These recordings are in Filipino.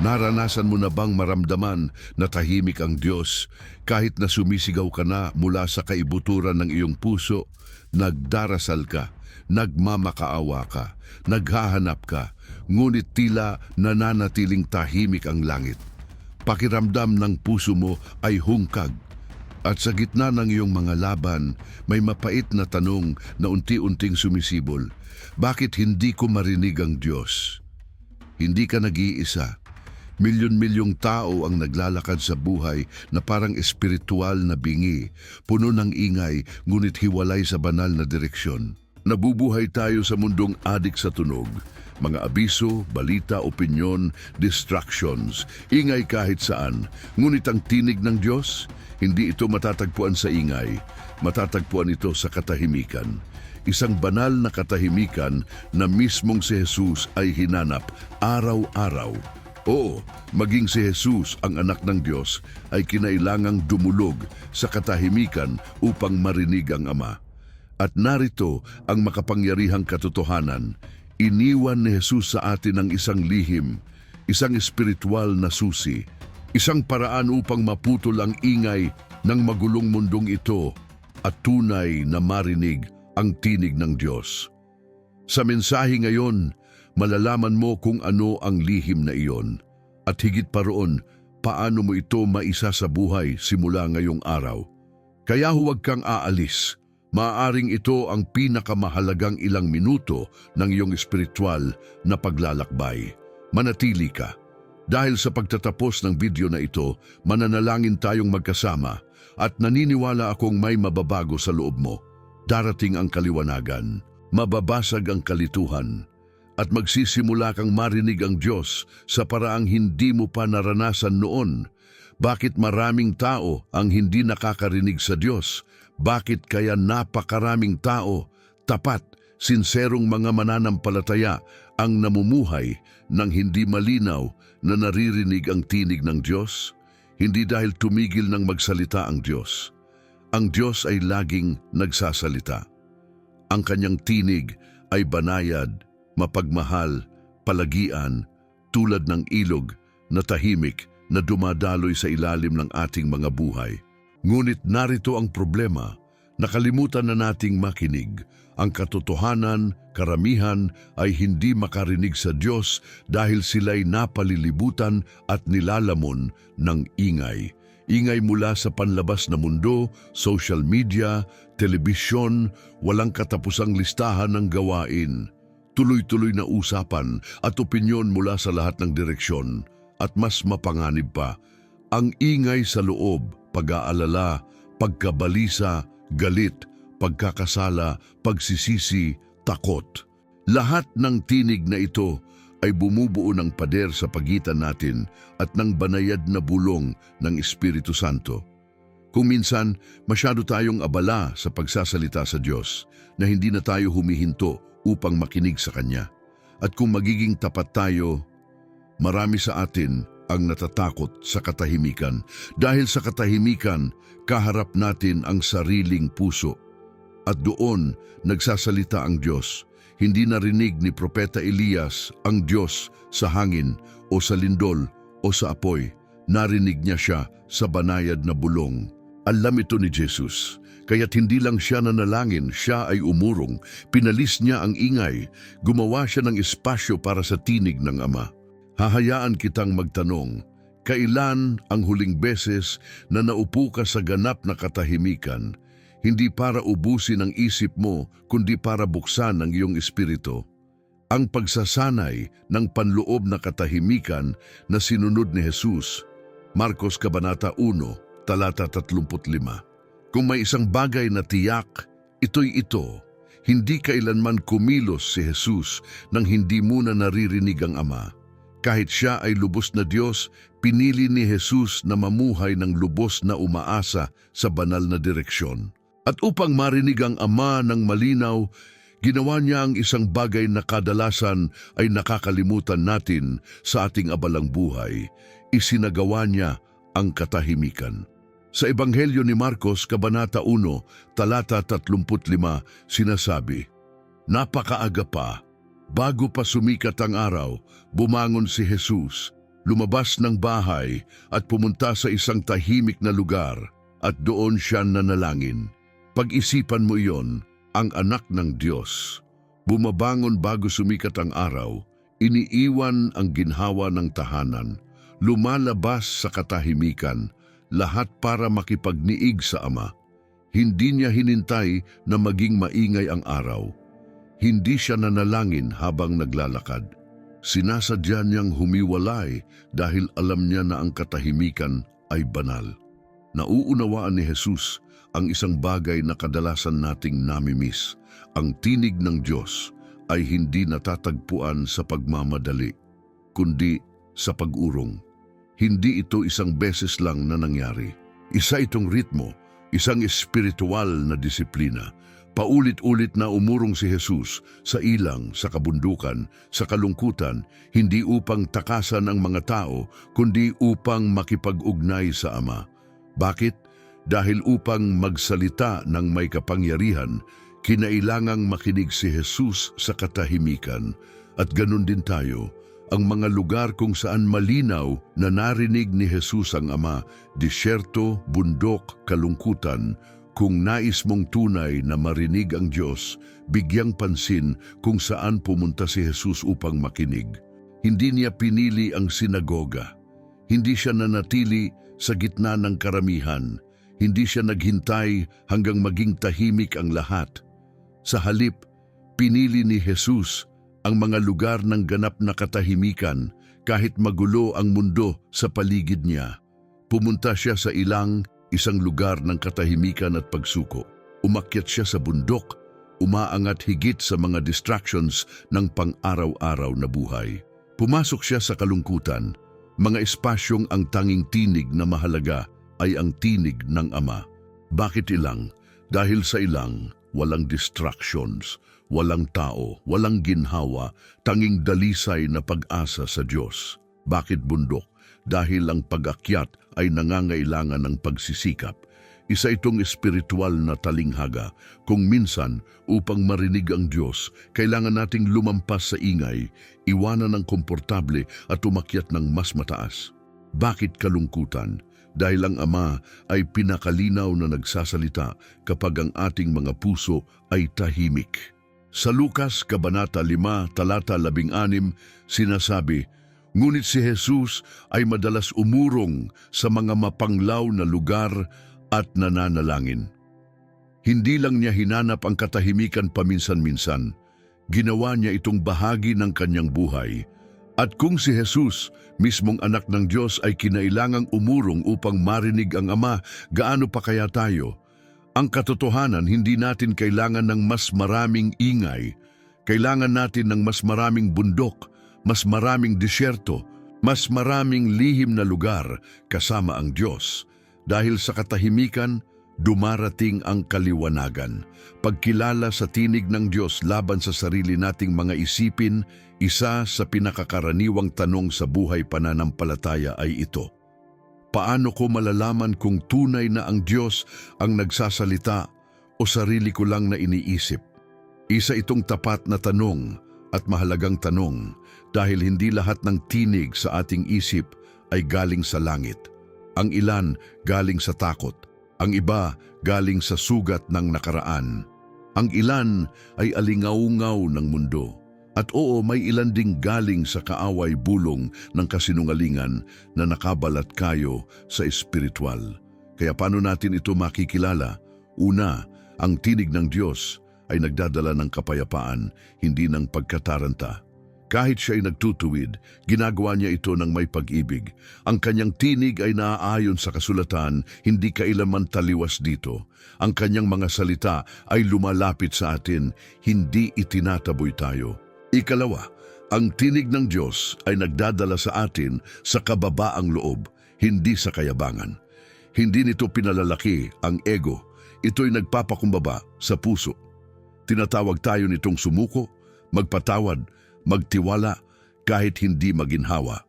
Naranasan mo na bang maramdaman na tahimik ang Diyos kahit na sumisigaw ka na mula sa kaibuturan ng iyong puso, nagdarasal ka, nagmamakaawa ka, naghahanap ka, ngunit tila nananatiling tahimik ang langit. Pakiramdam ng puso mo ay hungkag. At sa gitna ng iyong mga laban, may mapait na tanong na unti-unting sumisibol. Bakit hindi ko marinig ang Diyos? Hindi ka nag-iisa. Milyon-milyong tao ang naglalakad sa buhay na parang espiritual na bingi, puno ng ingay ngunit hiwalay sa banal na direksyon. Nabubuhay tayo sa mundong adik sa tunog. Mga abiso, balita, opinyon, distractions, ingay kahit saan. Ngunit ang tinig ng Diyos, hindi ito matatagpuan sa ingay. Matatagpuan ito sa katahimikan. Isang banal na katahimikan na mismong si Jesus ay hinanap araw-araw. Oo, maging si Jesus ang anak ng Diyos ay kinailangang dumulog sa katahimikan upang marinig ang Ama. At narito ang makapangyarihang katotohanan. Iniwan ni Jesus sa atin ang isang lihim, isang espiritual na susi, isang paraan upang maputol ang ingay ng magulong mundong ito at tunay na marinig ang tinig ng Diyos. Sa mensahe ngayon, malalaman mo kung ano ang lihim na iyon at higit pa roon, paano mo ito maisa sa buhay simula ngayong araw. Kaya huwag kang aalis. Maaring ito ang pinakamahalagang ilang minuto ng iyong espiritual na paglalakbay. Manatili ka. Dahil sa pagtatapos ng video na ito, mananalangin tayong magkasama at naniniwala akong may mababago sa loob mo. Darating ang kaliwanagan, mababasag ang kalituhan, at magsisimula kang marinig ang Diyos sa paraang hindi mo pa naranasan noon. Bakit maraming tao ang hindi nakakarinig sa Diyos? Bakit kaya napakaraming tao, tapat, sinserong mga mananampalataya ang namumuhay ng hindi malinaw na naririnig ang tinig ng Diyos? Hindi dahil tumigil ng magsalita ang Diyos. Ang Diyos ay laging nagsasalita. Ang kanyang tinig ay banayad, mapagmahal, palagian, tulad ng ilog na tahimik na dumadaloy sa ilalim ng ating mga buhay. Ngunit narito ang problema, nakalimutan na nating makinig. Ang katotohanan, karamihan ay hindi makarinig sa Diyos dahil sila'y napalilibutan at nilalamon ng ingay. Ingay mula sa panlabas na mundo, social media, telebisyon, walang katapusang listahan ng gawain. Tuloy-tuloy na usapan at opinyon mula sa lahat ng direksyon. At mas mapanganib pa, ang ingay sa loob, pag-aalala, pagkabalisa, galit, pagkakasala, pagsisisi, takot. Lahat ng tinig na ito ay bumubuo ng pader sa pagitan natin at ng banayad na bulong ng Espiritu Santo. Kung minsan, masyado tayong abala sa pagsasalita sa Diyos na hindi na tayo humihinto upang makinig sa Kanya. At kung magiging tapat tayo, marami sa atin ang natatakot sa katahimikan. Dahil sa katahimikan, kaharap natin ang sariling puso. At doon, nagsasalita ang Diyos. Hindi narinig ni Propeta Elias ang Diyos sa hangin o sa lindol o sa apoy. Narinig niya siya sa banayad na bulong. Alam ito ni Jesus. Kaya't hindi lang siya nanalangin, siya ay umurong. Pinalis niya ang ingay. Gumawa siya ng espasyo para sa tinig ng Ama. Hahayaan kitang magtanong, kailan ang huling beses na naupo ka sa ganap na katahimikan, hindi para ubusin ang isip mo, kundi para buksan ang iyong espiritu? Ang pagsasanay ng panloob na katahimikan na sinunod ni Jesus, Marcos Kabanata 1, talata 35. Kung may isang bagay na tiyak, ito'y ito. Hindi kailanman kumilos si Jesus nang hindi muna naririnig ang Ama. Kahit siya ay lubos na Diyos, pinili ni Jesus na mamuhay ng lubos na umaasa sa banal na direksyon. At upang marinig ang Ama ng malinaw, ginawa niya ang isang bagay na kadalasan ay nakakalimutan natin sa ating abalang buhay. Isinagawa niya ang katahimikan. Sa Ebanghelyo ni Marcos, Kabanata 1, talata 35, sinasabi, Napakaaga pa, bago pa sumikat ang araw, bumangon si Jesus. Lumabas ng bahay at pumunta sa isang tahimik na lugar at doon siya nanalangin. Pag-isipan mo iyon, ang anak ng Diyos. Bumabangon bago sumikat ang araw, iniiwan ang ginhawa ng tahanan, lumalabas sa katahimikan, lahat para makipagniig sa Ama. Hindi niya hinintay na maging maingay ang araw. Hindi siya nanalangin habang naglalakad. Sinasadya niyang humiwalay dahil alam niya na ang katahimikan ay banal. Nauunawaan ni Jesus ang isang bagay na kadalasan nating namimiss. Ang tinig ng Diyos ay hindi natatagpuan sa pagmamadali, kundi sa pag-urong. Hindi ito isang beses lang na nangyari. Isa itong ritmo, isang espiritual na disiplina. Paulit-ulit na umurong si Jesus sa ilang, sa kabundukan, sa kalungkutan, hindi upang takasan ang mga tao, kundi upang makipag-ugnay sa Ama. Bakit? Dahil upang magsalita ng may kapangyarihan, kinailangang makinig si Jesus sa katahimikan. At ganun din tayo, ang mga lugar kung saan malinaw na narinig ni Jesus ang Ama, disyerto, bundok, kalungkutan, kung nais mong tunay na marinig ang Diyos, bigyang pansin kung saan pumunta si Jesus upang makinig. Hindi niya pinili ang sinagoga. Hindi siya nanatili sa gitna ng karamihan. Hindi siya naghintay hanggang maging tahimik ang lahat. Sa halip, pinili ni Jesus ang mga lugar ng ganap na katahimikan kahit magulo ang mundo sa paligid niya. Pumunta siya sa ilang isang lugar ng katahimikan at pagsuko. Umakyat siya sa bundok, umaangat higit sa mga distractions ng pang-araw-araw na buhay. Pumasok siya sa kalungkutan, mga espasyong ang tanging tinig na mahalaga ay ang tinig ng Ama. Bakit ilang? Dahil sa ilang, walang distractions, walang tao, walang ginhawa, tanging dalisay na pag-asa sa Diyos. Bakit bundok? Dahil ang pag-akyat ay nangangailangan ng pagsisikap. Isa itong espiritual na talinghaga. Kung minsan, upang marinig ang Diyos, kailangan nating lumampas sa ingay, iwanan ng komportable at umakyat ng mas mataas. Bakit kalungkutan? Dahil ang Ama ay pinakalinaw na nagsasalita kapag ang ating mga puso ay tahimik. Sa Lukas, Kabanata 5, Talata 16, sinasabi, Ngunit si Jesus ay madalas umurong sa mga mapanglaw na lugar at nananalangin. Hindi lang niya hinanap ang katahimikan paminsan-minsan, ginawa niya itong bahagi ng kanyang buhay. At kung si Jesus, mismong anak ng Diyos ay kinailangang umurong upang marinig ang Ama, gaano pa kaya tayo? Ang katotohanan, hindi natin kailangan ng mas maraming ingay. Kailangan natin ng mas maraming bundok, mas maraming disyerto, mas maraming lihim na lugar kasama ang Diyos. Dahil sa katahimikan, dumarating ang kaliwanagan. Pagkilala sa tinig ng Diyos laban sa sarili nating mga isipin, isa sa pinakakaraniwang tanong sa buhay pananampalataya ay ito. Paano ko malalaman kung tunay na ang Diyos ang nagsasalita o sarili ko lang na iniisip? Isa itong tapat na tanong at mahalagang tanong dahil hindi lahat ng tinig sa ating isip ay galing sa langit. Ang ilan galing sa takot, ang iba galing sa sugat ng nakaraan. Ang ilan ay alingaungaw ng mundo. At oo, may ilan ding galing sa kaaway bulong ng kasinungalingan na nakabalat kayo sa espiritual. Kaya paano natin ito makikilala? Una, ang tinig ng Diyos ay nagdadala ng kapayapaan, hindi ng pagkataranta. Kahit siya ay nagtutuwid, ginagawa niya ito ng may pag-ibig. Ang kanyang tinig ay naaayon sa kasulatan, hindi kailaman taliwas dito. Ang kanyang mga salita ay lumalapit sa atin, hindi itinataboy tayo. Ikalawa, ang tinig ng Diyos ay nagdadala sa atin sa kababaang loob, hindi sa kayabangan. Hindi nito pinalalaki ang ego, ito'y nagpapakumbaba sa puso. Tinatawag tayo nitong sumuko, magpatawad, magtiwala kahit hindi maginhawa.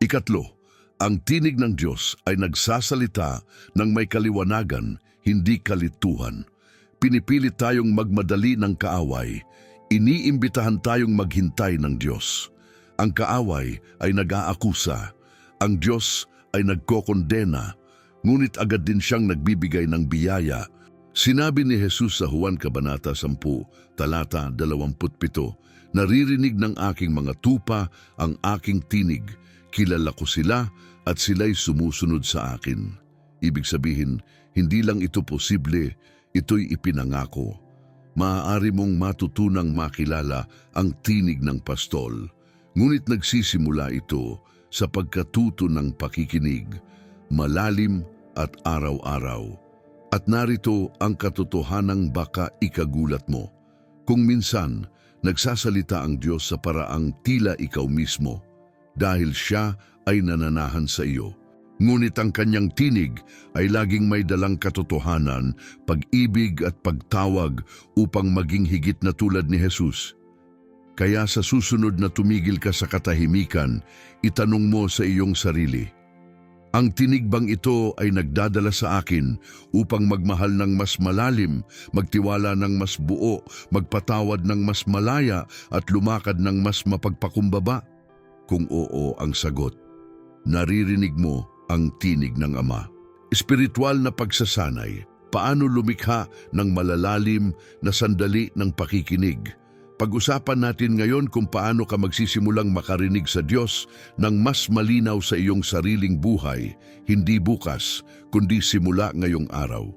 Ikatlo, ang tinig ng Diyos ay nagsasalita ng may kaliwanagan, hindi kalituhan. Pinipilit tayong magmadali ng kaaway. Iniimbitahan tayong maghintay ng Diyos. Ang kaaway ay nag-aakusa. Ang Diyos ay nagkokondena, ngunit agad din siyang nagbibigay ng biyaya. Sinabi ni Jesus sa Juan Kabanata 10, talata 27, Naririnig ng aking mga tupa ang aking tinig, kilala ko sila at sila'y sumusunod sa akin. Ibig sabihin, hindi lang ito posible, ito'y ipinangako. Maaari mong matutunang makilala ang tinig ng pastol, ngunit nagsisimula ito sa pagkatuto ng pakikinig, malalim at araw-araw. At narito ang katotohanang baka ikagulat mo. Kung minsan, nagsasalita ang Diyos sa paraang tila ikaw mismo dahil siya ay nananahan sa iyo. Ngunit ang kanyang tinig ay laging may dalang katotohanan, pag-ibig at pagtawag upang maging higit na tulad ni Jesus. Kaya sa susunod na tumigil ka sa katahimikan, itanong mo sa iyong sarili, ang tinig bang ito ay nagdadala sa akin upang magmahal ng mas malalim, magtiwala ng mas buo, magpatawad ng mas malaya at lumakad ng mas mapagpakumbaba? Kung oo ang sagot, naririnig mo ang tinig ng Ama. Espiritual na pagsasanay, paano lumikha ng malalalim na sandali ng pakikinig. Pag-usapan natin ngayon kung paano ka magsisimulang makarinig sa Diyos ng mas malinaw sa iyong sariling buhay, hindi bukas, kundi simula ngayong araw.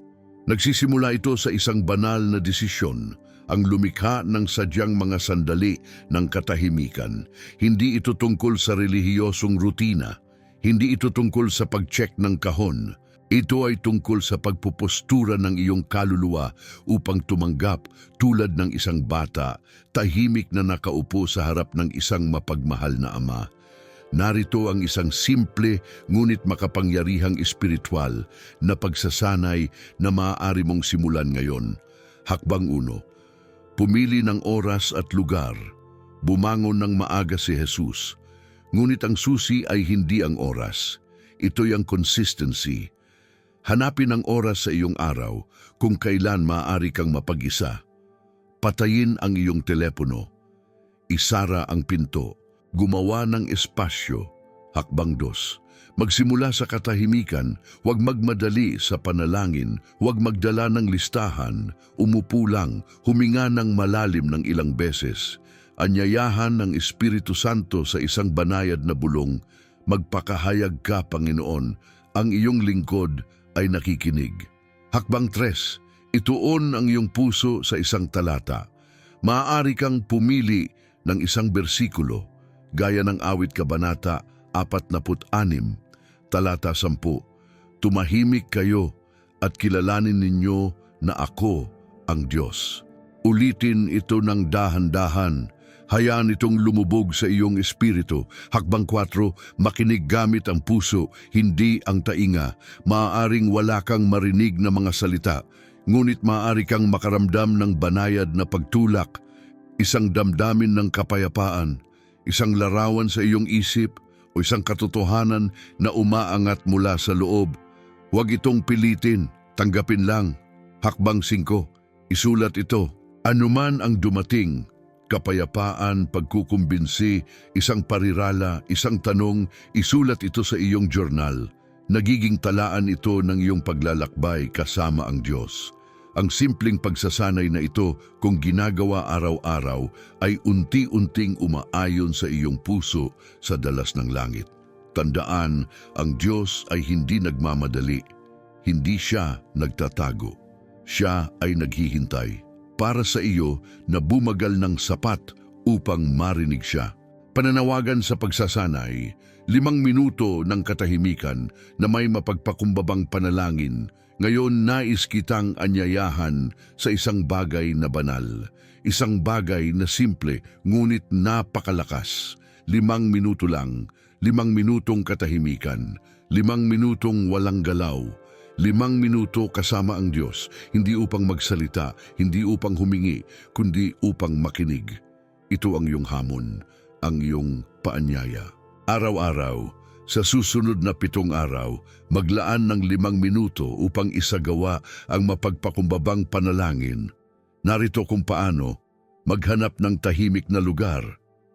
Nagsisimula ito sa isang banal na desisyon, ang lumikha ng sadyang mga sandali ng katahimikan. Hindi ito tungkol sa relihiyosong rutina, hindi ito tungkol sa pag-check ng kahon, ito ay tungkol sa pagpupostura ng iyong kaluluwa upang tumanggap tulad ng isang bata, tahimik na nakaupo sa harap ng isang mapagmahal na ama. Narito ang isang simple ngunit makapangyarihang espiritual na pagsasanay na maaari mong simulan ngayon. Hakbang uno, pumili ng oras at lugar. Bumangon ng maaga si Jesus. Ngunit ang susi ay hindi ang oras. Ito'y ang consistency. Hanapin ang oras sa iyong araw kung kailan maaari kang mapag-isa. Patayin ang iyong telepono. Isara ang pinto. Gumawa ng espasyo. Hakbang dos. Magsimula sa katahimikan, huwag magmadali sa panalangin, huwag magdala ng listahan, umupo lang, huminga ng malalim ng ilang beses. Anyayahan ng Espiritu Santo sa isang banayad na bulong, magpakahayag ka, Panginoon, ang iyong lingkod ay nakikinig. Hakbang tres, ituon ang iyong puso sa isang talata. Maaari kang pumili ng isang bersikulo, gaya ng awit kabanata 46, talata 10. Tumahimik kayo at kilalanin ninyo na ako ang Diyos. Ulitin ito ng dahan-dahan, Hayaan itong lumubog sa iyong espiritu. Hakbang 4, makinig gamit ang puso, hindi ang tainga. Maaaring wala kang marinig na mga salita, ngunit maaari kang makaramdam ng banayad na pagtulak, isang damdamin ng kapayapaan, isang larawan sa iyong isip o isang katotohanan na umaangat mula sa loob. Huwag itong pilitin, tanggapin lang. Hakbang 5, isulat ito. Anuman ang dumating, kapayapaan, pagkukumbinsi, isang parirala, isang tanong, isulat ito sa iyong journal. Nagiging talaan ito ng iyong paglalakbay kasama ang Diyos. Ang simpleng pagsasanay na ito kung ginagawa araw-araw ay unti-unting umaayon sa iyong puso sa dalas ng langit. Tandaan, ang Diyos ay hindi nagmamadali. Hindi siya nagtatago. Siya ay naghihintay para sa iyo na bumagal ng sapat upang marinig siya. Pananawagan sa pagsasanay, limang minuto ng katahimikan na may mapagpakumbabang panalangin, ngayon nais kitang anyayahan sa isang bagay na banal, isang bagay na simple ngunit napakalakas. Limang minuto lang, limang minutong katahimikan, limang minutong walang galaw, Limang minuto kasama ang Diyos, hindi upang magsalita, hindi upang humingi, kundi upang makinig. Ito ang iyong hamon, ang iyong paanyaya. Araw-araw, sa susunod na pitong araw, maglaan ng limang minuto upang isagawa ang mapagpakumbabang panalangin. Narito kung paano, maghanap ng tahimik na lugar,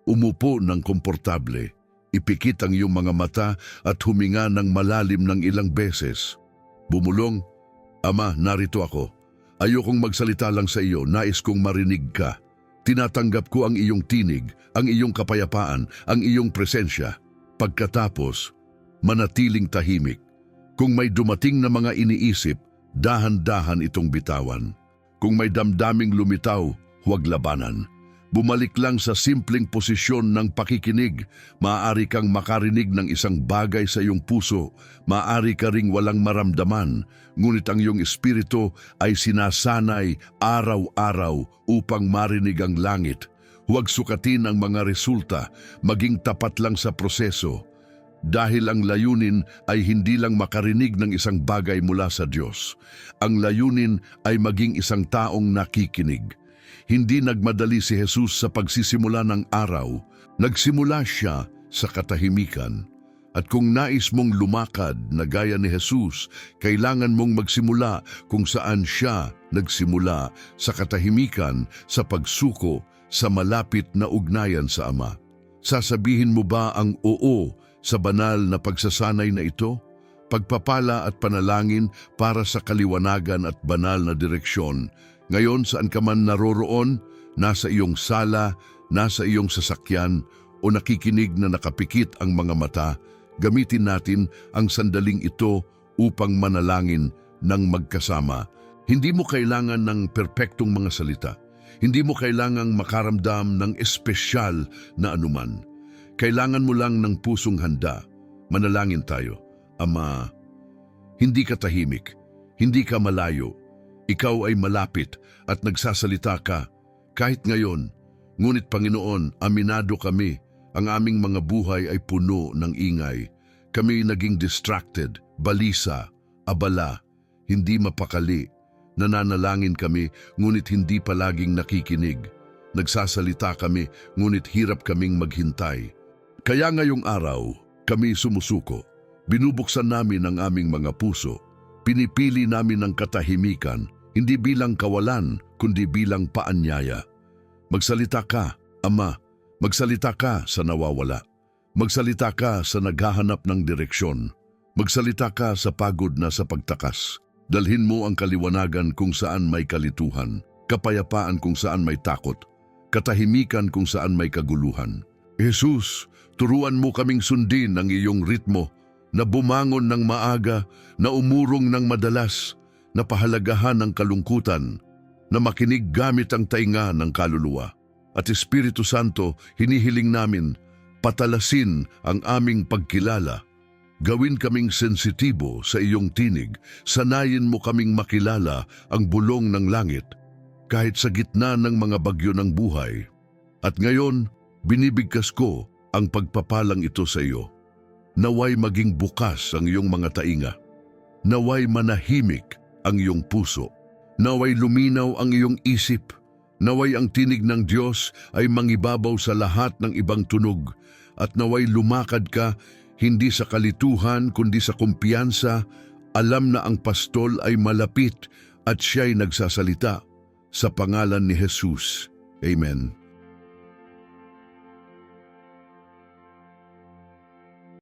umupo ng komportable, Ipikit ang iyong mga mata at huminga ng malalim ng ilang beses. Bumulong, Ama, narito ako. Ayokong magsalita lang sa iyo, nais kong marinig ka. Tinatanggap ko ang iyong tinig, ang iyong kapayapaan, ang iyong presensya. Pagkatapos, manatiling tahimik. Kung may dumating na mga iniisip, dahan-dahan itong bitawan. Kung may damdaming lumitaw, huwag labanan. Bumalik lang sa simpleng posisyon ng pakikinig. Maaari kang makarinig ng isang bagay sa iyong puso. Maaari ka ring walang maramdaman. Ngunit ang iyong espiritu ay sinasanay araw-araw upang marinig ang langit. Huwag sukatin ang mga resulta. Maging tapat lang sa proseso. Dahil ang layunin ay hindi lang makarinig ng isang bagay mula sa Diyos. Ang layunin ay maging isang taong nakikinig. Hindi nagmadali si Jesus sa pagsisimula ng araw, nagsimula siya sa katahimikan. At kung nais mong lumakad na gaya ni Jesus, kailangan mong magsimula kung saan siya nagsimula sa katahimikan, sa pagsuko, sa malapit na ugnayan sa Ama. Sasabihin mo ba ang oo sa banal na pagsasanay na ito? Pagpapala at panalangin para sa kaliwanagan at banal na direksyon. Ngayon saan ka man naroroon, nasa iyong sala, nasa iyong sasakyan, o nakikinig na nakapikit ang mga mata, gamitin natin ang sandaling ito upang manalangin ng magkasama. Hindi mo kailangan ng perpektong mga salita. Hindi mo kailangang makaramdam ng espesyal na anuman. Kailangan mo lang ng pusong handa. Manalangin tayo. Ama, hindi ka tahimik, hindi ka malayo. Ikaw ay malapit at nagsasalita ka. Kahit ngayon, ngunit Panginoon, aminado kami. Ang aming mga buhay ay puno ng ingay. Kami naging distracted, balisa, abala, hindi mapakali. Nananalangin kami, ngunit hindi palaging nakikinig. Nagsasalita kami, ngunit hirap kaming maghintay. Kaya ngayong araw, kami sumusuko. Binubuksan namin ang aming mga puso. Pinipili namin ang katahimikan, hindi bilang kawalan, kundi bilang paanyaya. Magsalita ka, Ama. Magsalita ka sa nawawala. Magsalita ka sa naghahanap ng direksyon. Magsalita ka sa pagod na sa pagtakas. Dalhin mo ang kaliwanagan kung saan may kalituhan, kapayapaan kung saan may takot, katahimikan kung saan may kaguluhan. Jesus, turuan mo kaming sundin ang iyong ritmo, na bumangon ng maaga, na umurong ng madalas, na pahalagahan ng kalungkutan, na makinig gamit ang tainga ng kaluluwa. At Espiritu Santo, hinihiling namin, patalasin ang aming pagkilala. Gawin kaming sensitibo sa iyong tinig, sanayin mo kaming makilala ang bulong ng langit, kahit sa gitna ng mga bagyo ng buhay. At ngayon, binibigkas ko ang pagpapalang ito sa iyo. Naway maging bukas ang iyong mga tainga. Naway manahimik ang iyong puso. Naway luminaw ang iyong isip. Naway ang tinig ng Diyos ay mangibabaw sa lahat ng ibang tunog at naway lumakad ka hindi sa kalituhan kundi sa kumpiyansa, alam na ang pastol ay malapit at siya'y nagsasalita sa pangalan ni Jesus. Amen.